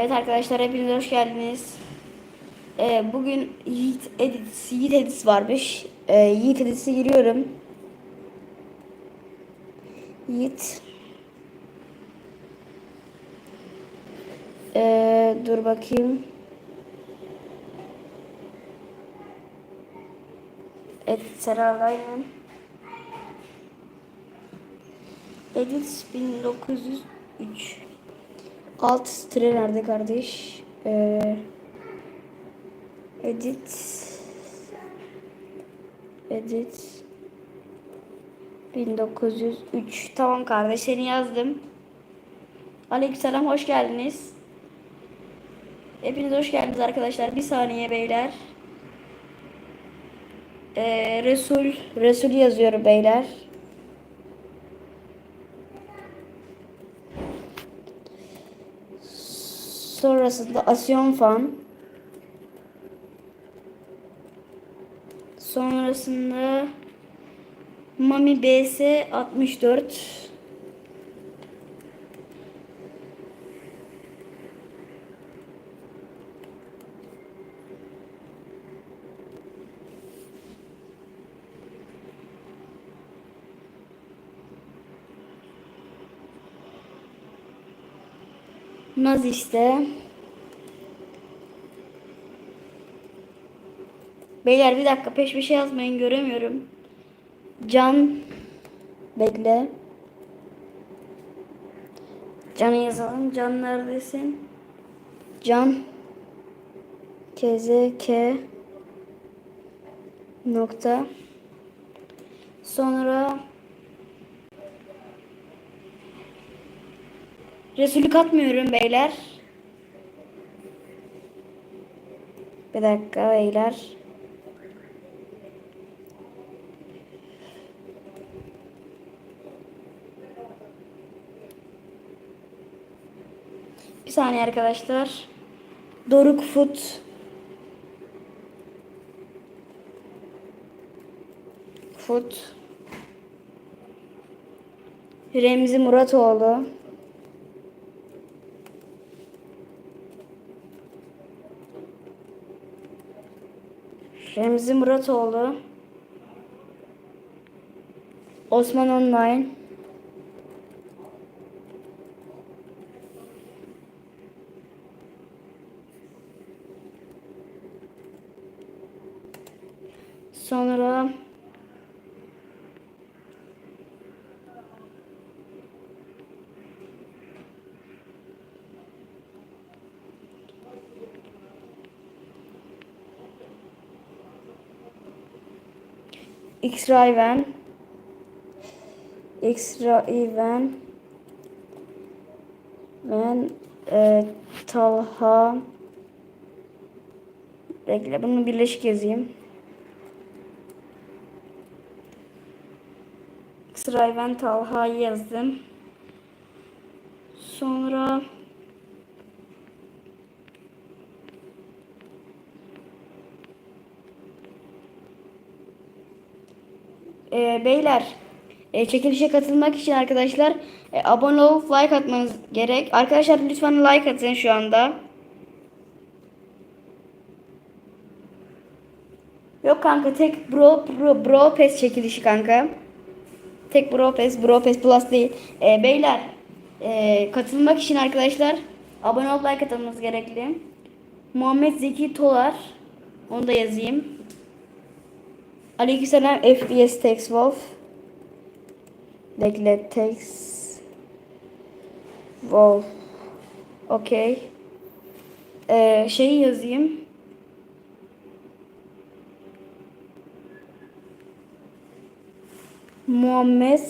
Evet arkadaşlar hepiniz hoş geldiniz. Ee, bugün Yiğit Edits, Yiğit Edits varmış. Ee, Yiğit Edits'e giriyorum. Yiğit. Ee, dur bakayım. Edit Seralay'ın. Edits 1903. Alt stre nerede kardeş? Ee, edit. Edit. 1903 tamam kardeş seni yazdım. Aleykümselam hoş geldiniz. Hepiniz hoş geldiniz arkadaşlar. Bir saniye beyler. Ee, Resul Resul yazıyorum beyler Sonrasında Asyon Fan. Sonrasında Mami BS 64. Naz işte. Beyler bir dakika peş peşe yazmayın göremiyorum. Can bekle. Can'ı yazalım. Can neredesin? Can KZK nokta sonra Resulü katmıyorum beyler. Bir dakika beyler. Bir saniye arkadaşlar. Doruk Foot. Foot. Remzi Muratoğlu. Remzi Muratoğlu. Osman Online. Sonra X-Raven X-Raven ben e, Talha Bekle bunu birleşik yazayım. X-Raven Talha'yı yazdım. Sonra Ee, beyler e, çekilişe katılmak için arkadaşlar e, abone olup like atmanız gerek. Arkadaşlar lütfen like atın şu anda. Yok kanka tek bro bro bro pes çekilişi kanka. Tek bro pes bro pes plus değil. E, beyler e, katılmak için arkadaşlar abone olup like atmanız gerekli. Muhammed Zeki Tolar onu da yazayım. Aleykümselam FPS Tex Wolf. Bekle Tex Wolf. Okey. Ee, şeyi yazayım. Muhammed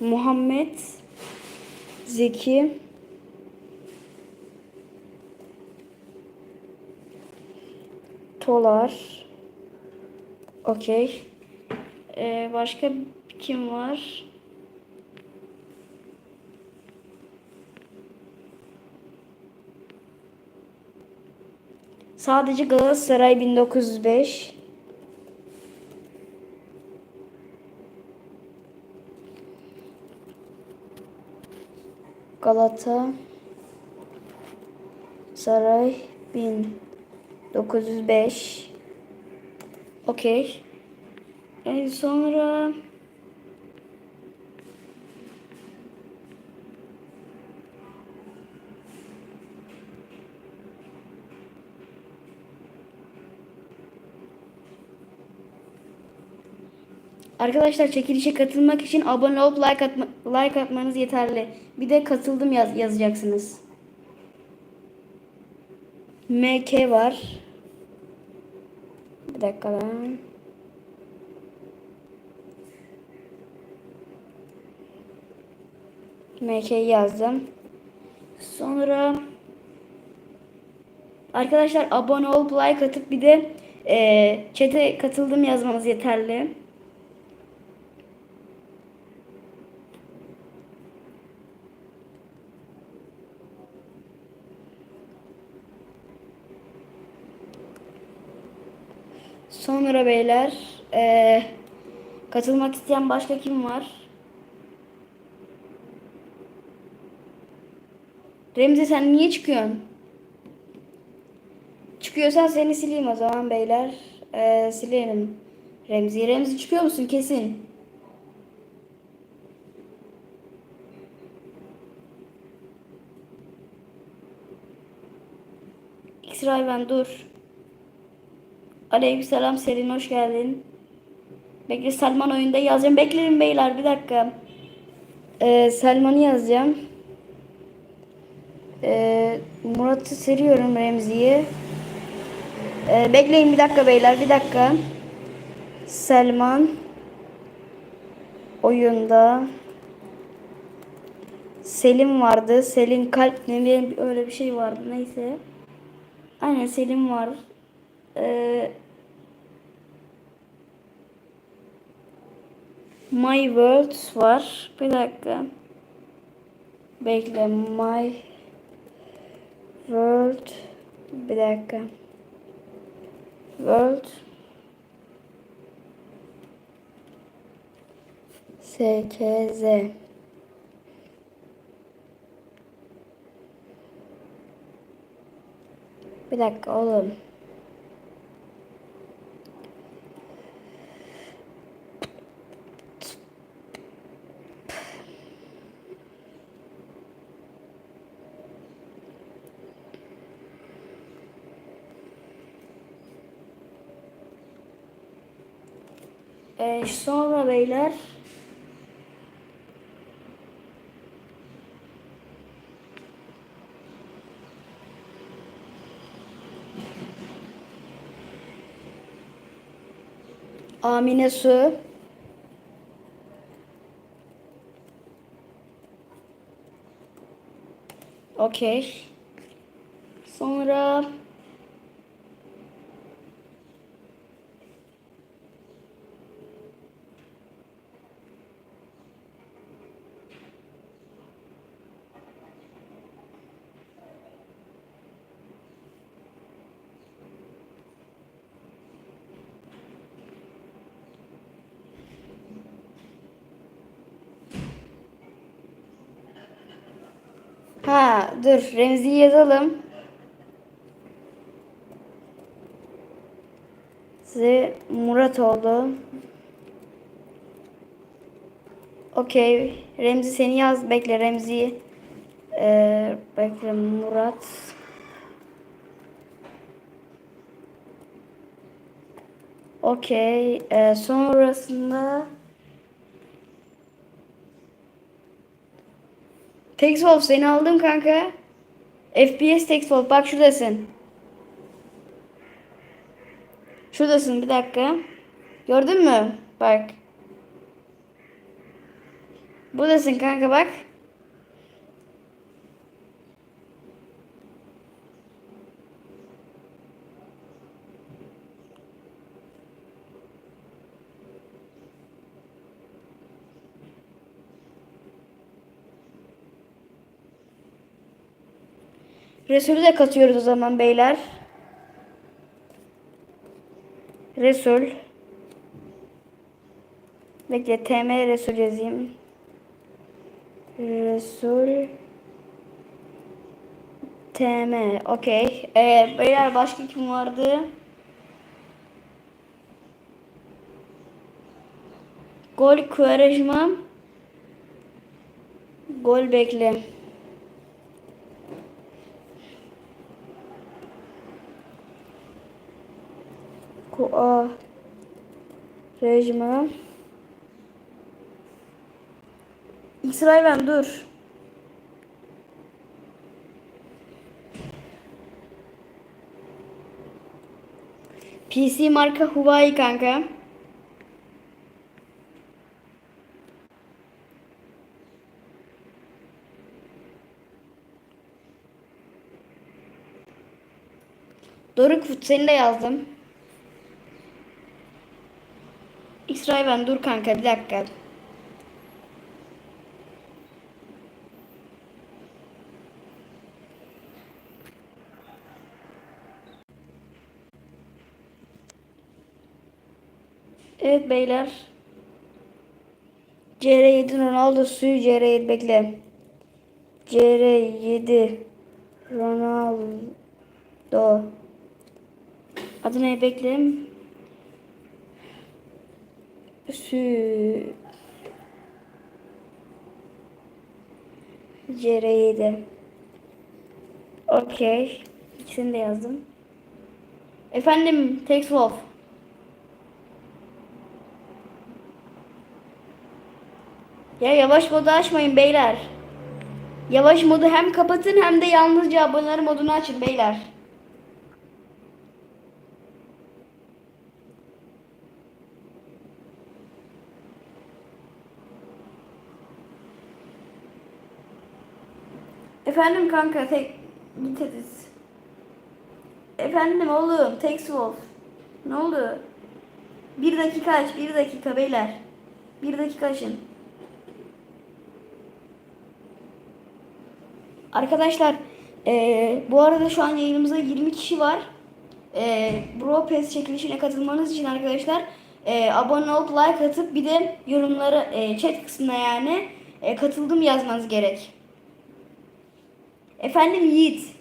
Muhammed Zeki Tolar. Okey. Ee, başka kim var? Sadece Galatasaray 1905. Galata Saray 1905 Okey. E, sonra Arkadaşlar çekilişe katılmak için abone olup like, atma, like atmanız yeterli. Bir de katıldım yaz, yazacaksınız. MK var. Bir dakika lan. MK yazdım. Sonra arkadaşlar abone olup like atıp bir de e, chat'e katıldım yazmanız yeterli. Sonra beyler eee, katılmak isteyen başka kim var? Remzi sen niye çıkıyorsun? Çıkıyorsan seni sileyim o zaman beyler. Eee silelim. Remzi. Remzi çıkıyor musun kesin? İsrail ben dur. Aleykümselam Selin hoş geldin. Bekle Selman oyunda yazacağım. Bekleyin beyler bir dakika. Ee, Selman'ı yazacağım. Ee, Murat'ı seriyorum Remzi'yi. Ee, bekleyin bir dakika beyler bir dakika. Selman oyunda Selim vardı. Selin kalp ne öyle bir şey vardı neyse. Aynen Selim var. Ee, My World var. Bir dakika. Bekle. My World. Bir dakika. World. SKZ. Bir dakika oğlum. Ee, sonra beyler Amine Su Okey. Sonra dur Remzi'yi yazalım. Size Murat oldu. Okey. Remzi seni yaz. Bekle Remzi'yi. Ee, bekle Murat. Okey. Ee, sonrasında Textwolf seni aldım kanka. FPS Textwolf bak şuradasın. Şuradasın bir dakika. Gördün mü? Bak. Buradasın kanka bak. Resulü de katıyoruz o zaman beyler. Resul. Bekle TM Resul yazayım. Resul TM. Okey. Ee, beyler başka kim vardı? Gol Quaresma. Gol bekle. Rejma. İsrail ben dur. PC marka Huawei kanka. Doruk seni de yazdım. Ben dur kanka bir dakika. Evet beyler. CR7 Ronaldo suyu CR7 bekle. CR7 Ronaldo Adı ne bekle. Sü CR7 Okey. İkisini de yazdım. Efendim Texwolf. Ya yavaş modu açmayın beyler. Yavaş modu hem kapatın hem de yalnızca aboneler modunu açın beyler. Efendim kanka tek git ediz. Efendim oğlum Texwolf. Ne oldu? Bir dakika aç, bir dakika beyler. Bir dakika açın. Arkadaşlar eee, bu arada şu an yayınımızda 20 kişi var. Eee Bro Pass çekilişine katılmanız için arkadaşlar eee, abone olup like atıp bir de yorumlara eee, chat kısmına yani eee, katıldım yazmanız gerek. Efendim Yiğit.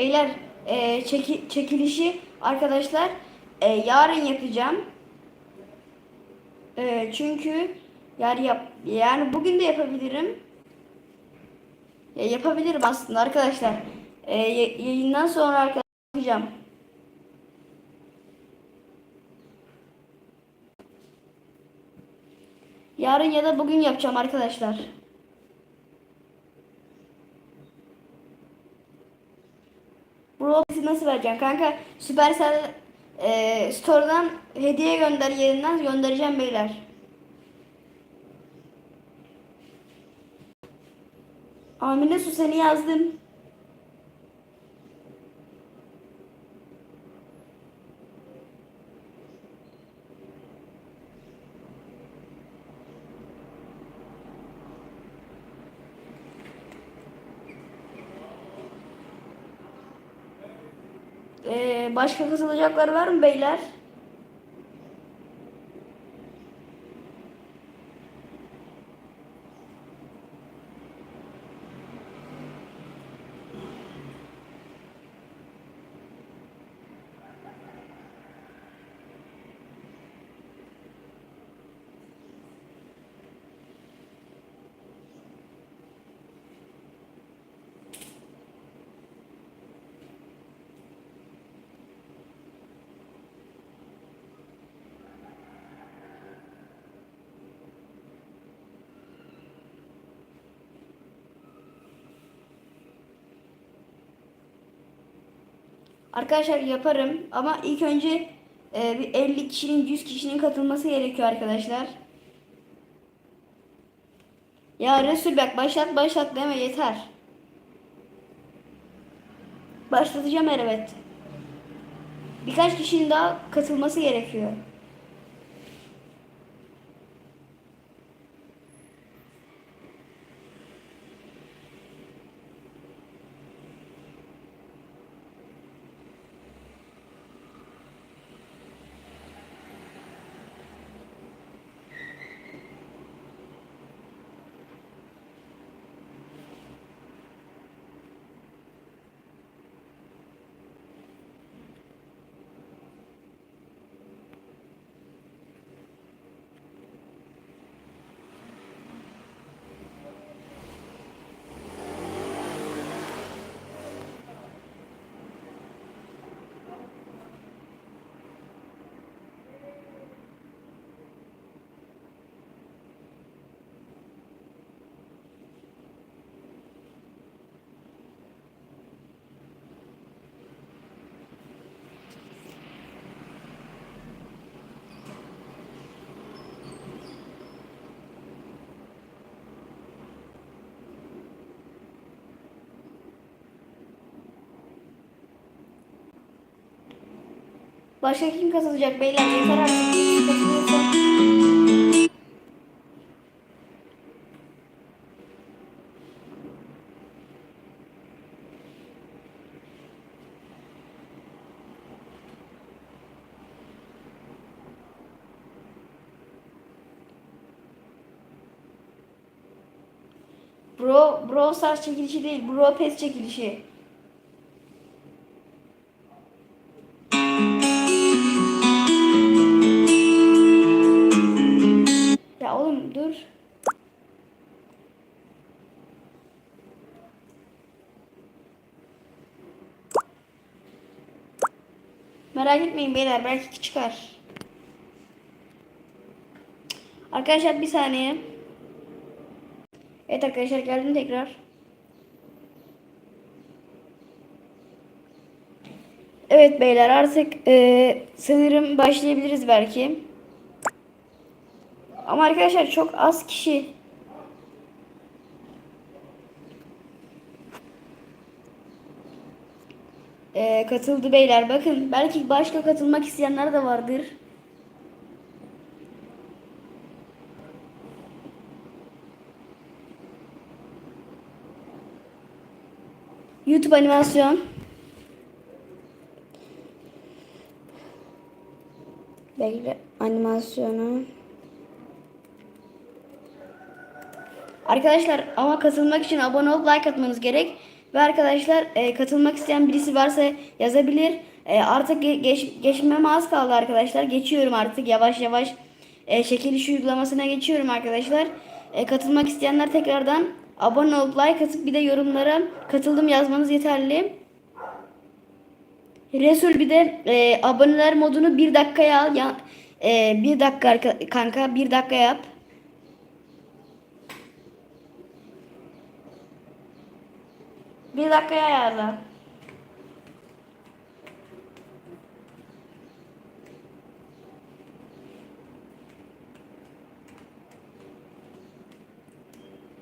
Beyler e, çeki- çekilişi arkadaşlar e, yarın yapacağım. E, çünkü yani yap yani bugün de yapabilirim. Ya, yapabilirim aslında arkadaşlar. E, yayından sonra arkadaşlar yapacağım. Yarın ya da bugün yapacağım arkadaşlar. Bizi nasıl vereceğim kanka? Supercell e, Store'dan hediye gönder yerinden göndereceğim beyler. Amine Su seni yazdım. Ee, başka katılacaklar var mı beyler? Arkadaşlar yaparım ama ilk önce e, bir 50 kişinin 100 kişinin katılması gerekiyor arkadaşlar. Ya Resul bak başlat başlat deme yeter. Başlatacağım evet. Birkaç kişinin daha katılması gerekiyor. Başka kim katılacak beyler? Yeter artık. Bro, Bro Stars çekilişi değil, Bro Pes çekilişi. Merak etmeyin beyler belki çıkar. Arkadaşlar bir saniye. Evet arkadaşlar geldim tekrar. Evet beyler artık eee, sanırım başlayabiliriz belki. Ama arkadaşlar çok az kişi. Eee, katıldı beyler. Bakın belki başka katılmak isteyenler de vardır. YouTube animasyon. Bekle animasyonu. Arkadaşlar ama katılmak için abone olup like atmanız gerek. Ve arkadaşlar e, katılmak isteyen birisi varsa yazabilir. E, artık ge- geç, geçmeme az kaldı arkadaşlar. Geçiyorum artık yavaş yavaş. E, çekiliş uygulamasına geçiyorum arkadaşlar. E, katılmak isteyenler tekrardan abone olup like atıp bir de yorumlara katıldım yazmanız yeterli. Resul bir de e, aboneler modunu bir dakikaya al. Ya, e, bir dakika kanka bir dakika yap. Bir dakikaya ayarla.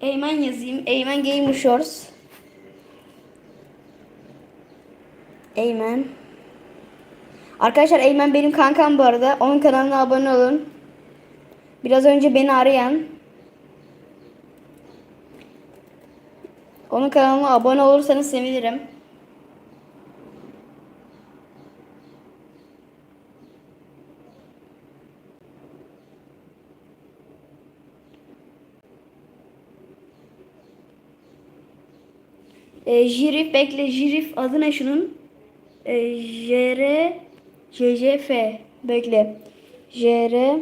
Eymen yazayım. Eymen Gamer Shorts. Eymen. Arkadaşlar Eymen benim kankam bu arada. Onun kanalına abone olun. Biraz önce beni arayan. Onun kanalına abone olursanız sevinirim. E, Jirif bekle Jirif adı ne şunun? E, JR JJF bekle. JR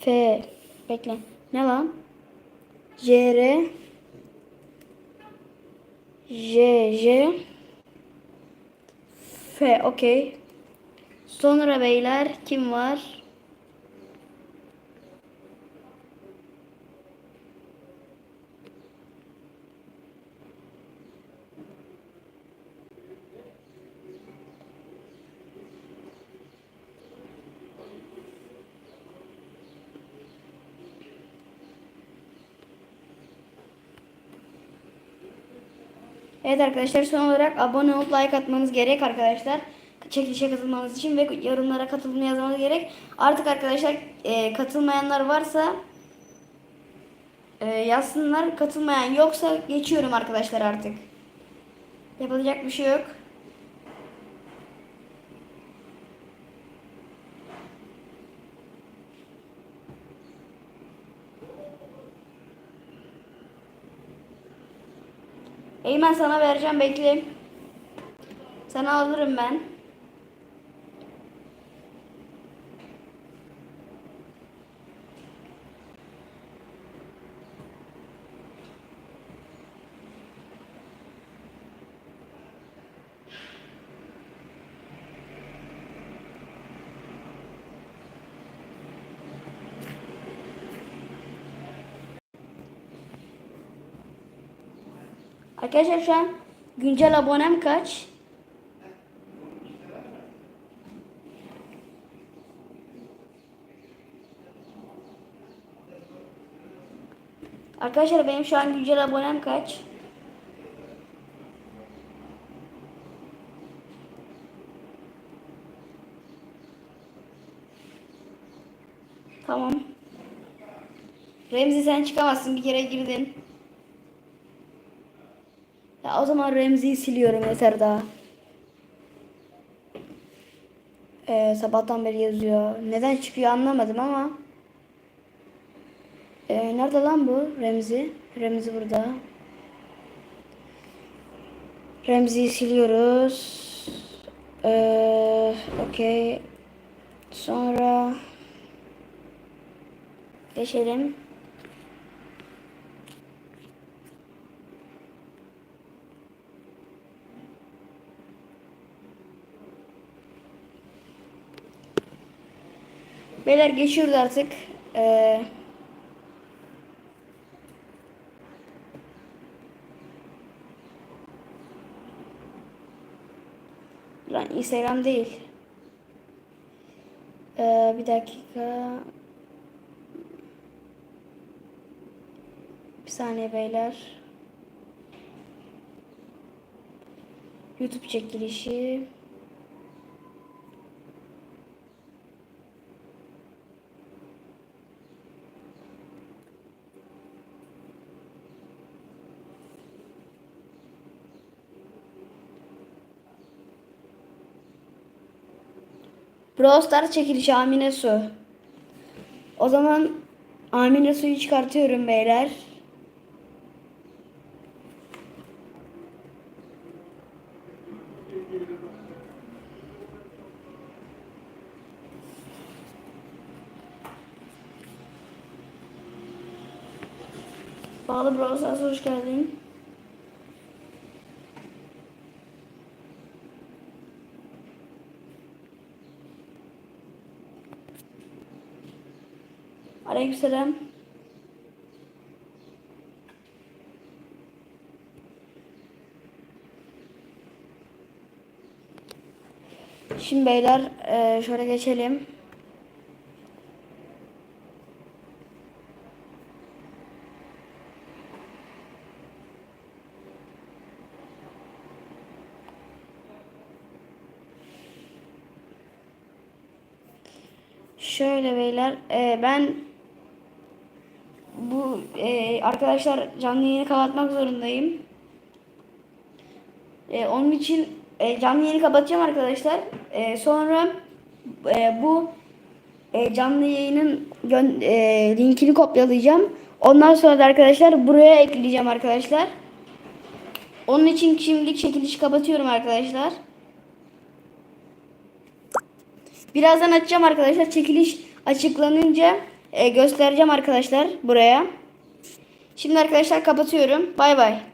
F bekle. Ne lan? JR J J F okey. Sonra beyler kim var? Evet arkadaşlar son olarak abone olup like atmanız gerek arkadaşlar. Çekilişe katılmanız için ve yorumlara katılımı yazmanız gerek. Artık arkadaşlar e, katılmayanlar varsa e, yazsınlar. Katılmayan yoksa geçiyorum arkadaşlar artık. Yapılacak bir şey yok. Eymen sana vereceğim bekle. Sana alırım ben. Arkadaşlar şu an güncel abonem kaç? Arkadaşlar benim şu an güncel abonem kaç? Tamam. Remzi sen çıkamazsın bir kere girdin. Ya o zaman Remzi'yi siliyorum yeter daha. Ee, sabahtan beri yazıyor. Neden çıkıyor anlamadım ama. Ee, nerede lan bu Remzi? Remzi burada. Remzi'yi siliyoruz. Ee, Okey. Sonra geçelim. Beyler geçiyoruz artık. Ee, lan Instagram değil. Ee, bir dakika. Bir saniye beyler. YouTube çekilişi. Brawl Stars çekilişi Amine Su. O zaman Amine Su'yu çıkartıyorum beyler. Bağlı Brawl Stars'a hoş geldin. Aleykümselam. Şimdi beyler eee, şöyle geçelim. Şöyle beyler eee, ben eee, arkadaşlar canlı yayını kapatmak zorundayım. Eee, onun için eee, canlı yayını kapatacağım arkadaşlar. Eee, sonra eee, bu eee, canlı yayının eee, linkini kopyalayacağım. Ondan sonra da arkadaşlar buraya ekleyeceğim arkadaşlar. Onun için şimdilik çekilişi kapatıyorum arkadaşlar. Birazdan açacağım arkadaşlar. Çekiliş açıklanınca e, göstereceğim arkadaşlar buraya. Şimdi arkadaşlar kapatıyorum. Bay bay.